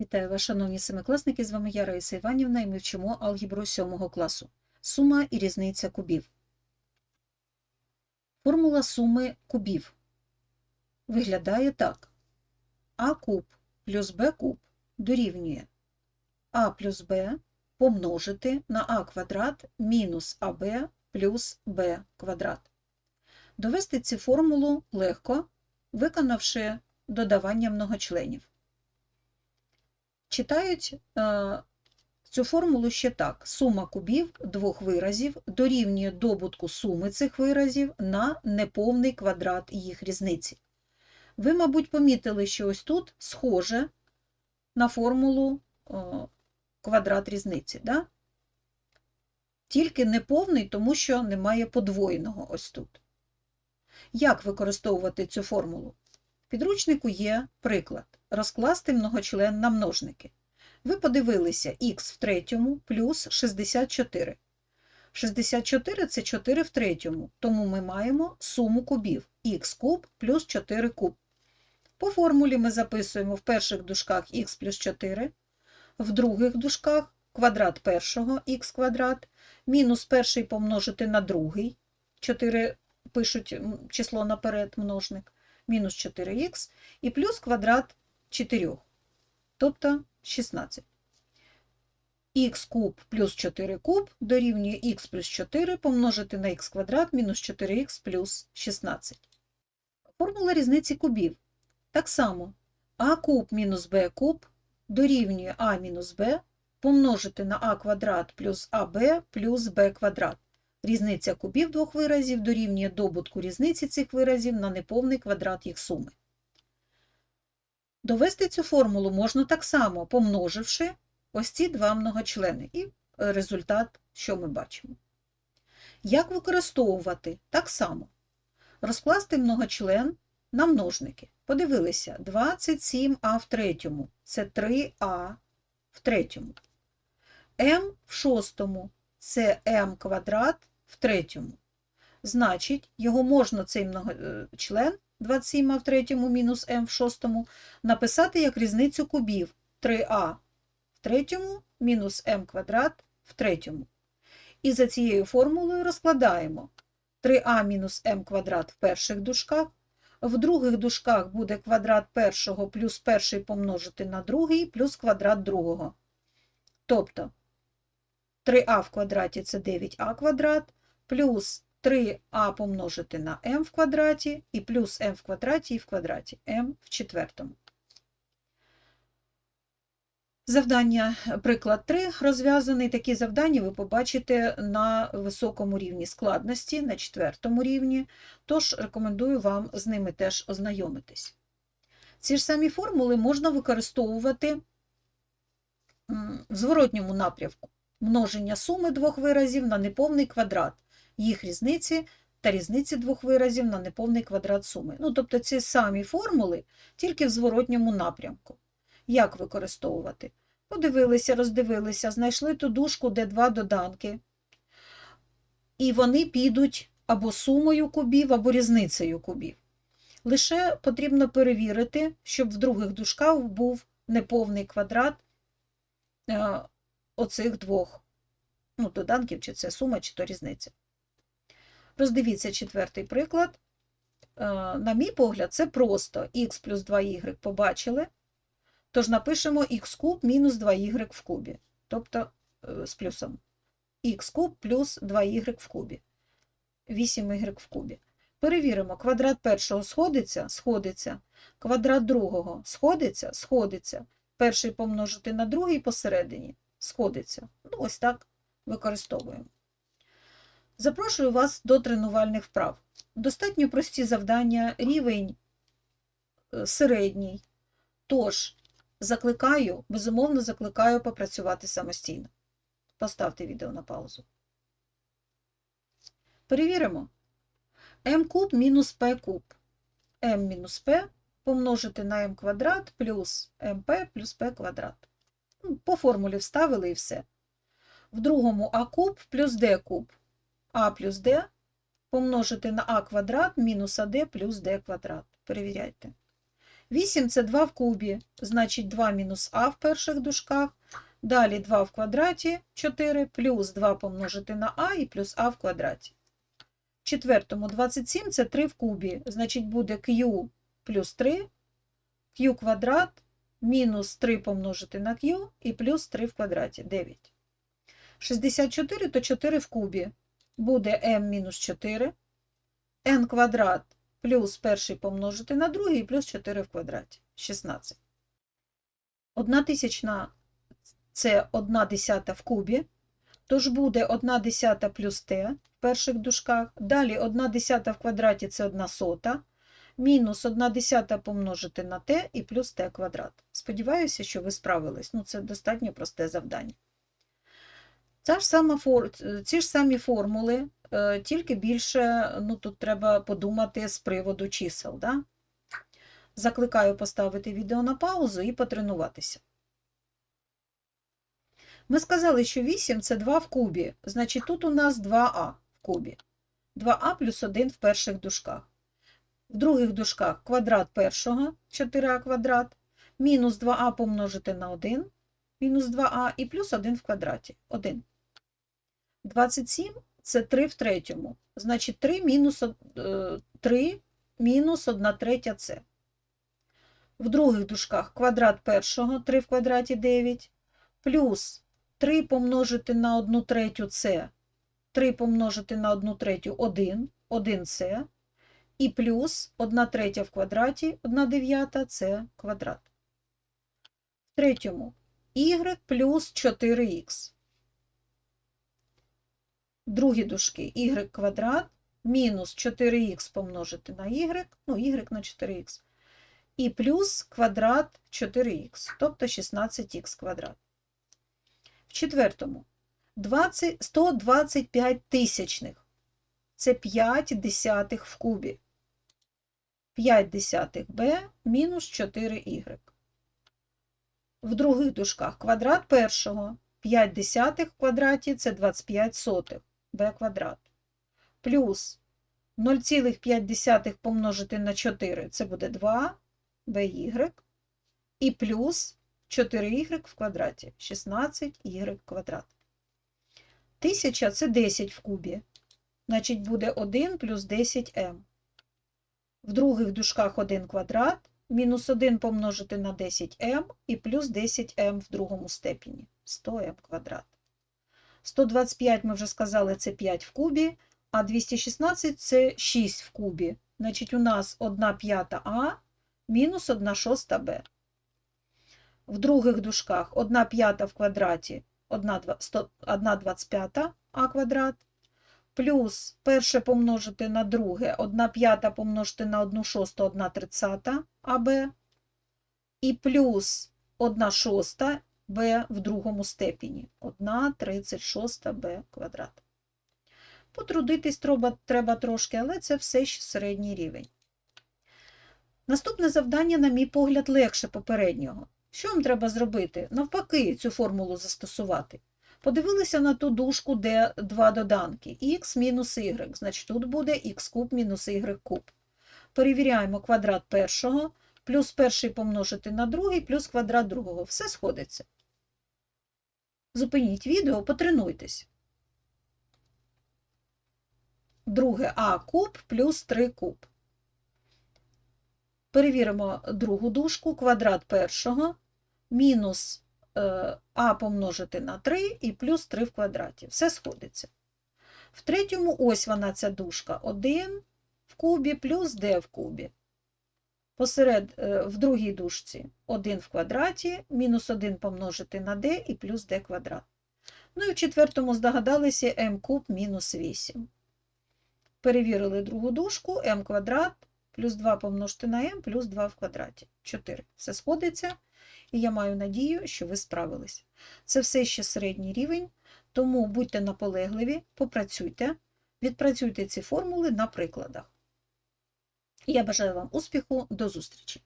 Вітаю вас, шановні семикласники, з вами я Раїса Іванівна і ми вчимо алгебру 7 класу. Сума і різниця кубів. Формула суми кубів виглядає так. А куб плюс Б куб дорівнює А плюс Б помножити на А квадрат мінус АБ плюс Б квадрат. Довести цю формулу легко, виконавши додавання многочленів. Читають е, цю формулу ще так: сума кубів двох виразів дорівнює добутку суми цих виразів на неповний квадрат їх різниці. Ви, мабуть, помітили, що ось тут схоже на формулу е, квадрат різниці. Да? Тільки неповний, тому що немає подвоєного ось тут. Як використовувати цю формулу? В підручнику є приклад розкласти многочлен на множники. Ви подивилися х в третьому плюс 64. 64 – це 4 в третьому, тому ми маємо суму кубів х куб плюс 4 куб. По формулі ми записуємо в перших дужках х плюс 4, в других дужках квадрат першого х квадрат, мінус перший помножити на другий, 4 пишуть число наперед множник, мінус 4х, і плюс квадрат 4, тобто 16. х куб плюс 4 куб дорівнює х плюс 4 помножити на х квадрат мінус 4х плюс 16. Формула різниці кубів. Так само а куб мінус b куб дорівнює а мінус b помножити на а квадрат плюс аб плюс b квадрат. Різниця кубів двох виразів дорівнює добутку різниці цих виразів на неповний квадрат їх суми. Довести цю формулу можна так само, помноживши ось ці два многочлени, і результат, що ми бачимо. Як використовувати? Так само. Розкласти многочлен на множники. Подивилися, 27а в третьому – це 3а в третьому. m в шостому – це m квадрат в третьому. Значить, його можна цей многочлен 27 в третьому мінус m в шостому написати як різницю кубів 3а в третьому мінус m квадрат в третьому. І за цією формулою розкладаємо 3а мінус m квадрат в перших дужках, в других дужках буде квадрат першого плюс перший помножити на другий плюс квадрат другого. Тобто 3а в квадраті це 9а квадрат, плюс 3а помножити на m в квадраті і плюс m в квадраті і в квадраті m в четвертому. Завдання, приклад 3 розв'язаний. Такі завдання ви побачите на високому рівні складності, на четвертому рівні, тож рекомендую вам з ними теж ознайомитись. Ці ж самі формули можна використовувати в зворотньому напрямку множення суми двох виразів на неповний квадрат, їх різниці та різниці двох виразів на неповний квадрат суми. Ну, тобто ці самі формули, тільки в зворотньому напрямку. Як використовувати? Подивилися, роздивилися, знайшли ту дужку, де два доданки, і вони підуть або сумою кубів, або різницею кубів. Лише потрібно перевірити, щоб в других дужках був неповний квадрат е, оцих двох ну, доданків, чи це сума, чи то різниця. Роздивіться четвертий приклад. Е, на мій погляд, це просто х плюс 2y побачили. Тож напишемо х куб мінус 2y в кубі, тобто е, з плюсом х куб плюс 2y в кубі, 8y в кубі. Перевіримо, квадрат першого сходиться, сходиться, квадрат другого сходиться, сходиться. Перший помножити на другий посередині сходиться. Ну, ось так використовуємо. Запрошую вас до тренувальних вправ. Достатньо прості завдання, рівень е, середній. Тож, закликаю, безумовно, закликаю попрацювати самостійно. Поставте відео на паузу. Перевіримо. m куб мінус p куб. m мінус p помножити на m квадрат плюс mp плюс p квадрат. Ну, по формулі вставили і все. В другому а куб плюс d куб. А плюс d помножити на а квадрат мінус ад плюс d квадрат. Перевіряйте. 8 це 2 в кубі, значить 2 мінус а в перших дужках. Далі 2 в квадраті 4 плюс 2 помножити на а і плюс а в квадраті. В четвертому 27 це 3 в кубі, значить буде q плюс 3, q квадрат мінус 3 помножити на q і плюс 3 в квадраті 9. 64 то 4 в кубі. Буде m мінус 4, n квадрат плюс перший помножити на другий плюс 4 в квадраті 16. Одна тисячна це 1 десята в кубі, тож буде 1 десята плюс t в перших дужках. Далі 1 десята в квадраті це 1 сота, мінус 1 десята помножити на t і плюс t квадрат. Сподіваюся, що ви справились. Ну, це достатньо просте завдання. Ця ж сама. Ці ж самі формули, е, тільки більше ну, тут треба подумати з приводу чисел. Да? Закликаю поставити відео на паузу і потренуватися. Ми сказали, що 8 це 2 в кубі, значить тут у нас 2а в кубі. 2а плюс 1 в перших дужках. В других дужках квадрат першого 4а квадрат, мінус 2а помножити на 1, мінус 2а і плюс 1 в квадраті 1. 27 це 3 в третьому, значить 3 мінус, 3 мінус 1 третя це. В других дужках квадрат першого 3 в квадраті 9, плюс 3 помножити на 1 третю це 3 помножити на 1 третю 1, 1 це, і плюс 1 третя в квадраті, 1 дев'ята це квадрат. В третьому y плюс 4х. Другі дужки y квадрат мінус 4х помножити на y, ну y на 4х, і плюс квадрат 4х, тобто 16х квадрат. В четвертому 20, 125 тисячних. Це 5 десятих в кубі. 5 десятих b мінус 4y. В других дужках квадрат першого 5 десятих в квадраті це 25 сотих b квадрат. Плюс 0,5 помножити на 4 це буде 2 by. І плюс 4y в квадраті 16y квадрат. Тисяча це 10 в кубі. Значить, буде 1 плюс 10m. В других дужках 1 квадрат, мінус 1 помножити на 10m і плюс 10m в другому степені 100m квадрат. 125, ми вже сказали, це 5 в кубі, а 216 це 6 в кубі. Значить, у нас 1 п'ята А мінус 1 шоста Б. В других дужках 1 п'ята в квадраті 1 25 А квадрат, плюс перше помножити на друге, 1 п'ята помножити на 1 шосту, 1 тридцята АБ, і плюс 1 шоста b в другому степені. 1 36 b квадрат. Потрудитись треба, треба трошки, але це все ще середній рівень. Наступне завдання, на мій погляд, легше попереднього. Що вам треба зробити? Навпаки, цю формулу застосувати. Подивилися на ту дужку, де два доданки х мінус y, значить тут буде х куб мінус y куб. Перевіряємо квадрат першого, плюс перший помножити на другий, плюс квадрат другого. Все сходиться. Зупиніть відео, потренуйтесь. Друге а куб плюс 3 куб. Перевіримо другу дужку, квадрат першого, мінус е, а помножити на 3 і плюс 3 в квадраті. Все сходиться. В третьому ось вона ця дужка 1 в кубі плюс d в кубі. Посеред е, в другій дужці 1 в квадраті, мінус 1 помножити на d і плюс d квадрат. Ну і в четвертому здогадалися m куб мінус 8. Перевірили другу дужку, m квадрат плюс 2 помножити на m плюс 2 в квадраті. 4. Все сходиться, і я маю надію, що ви справились. Це все ще середній рівень, тому будьте наполегливі, попрацюйте, відпрацюйте ці формули на прикладах. Я бажаю вам успіху, до зустрічі!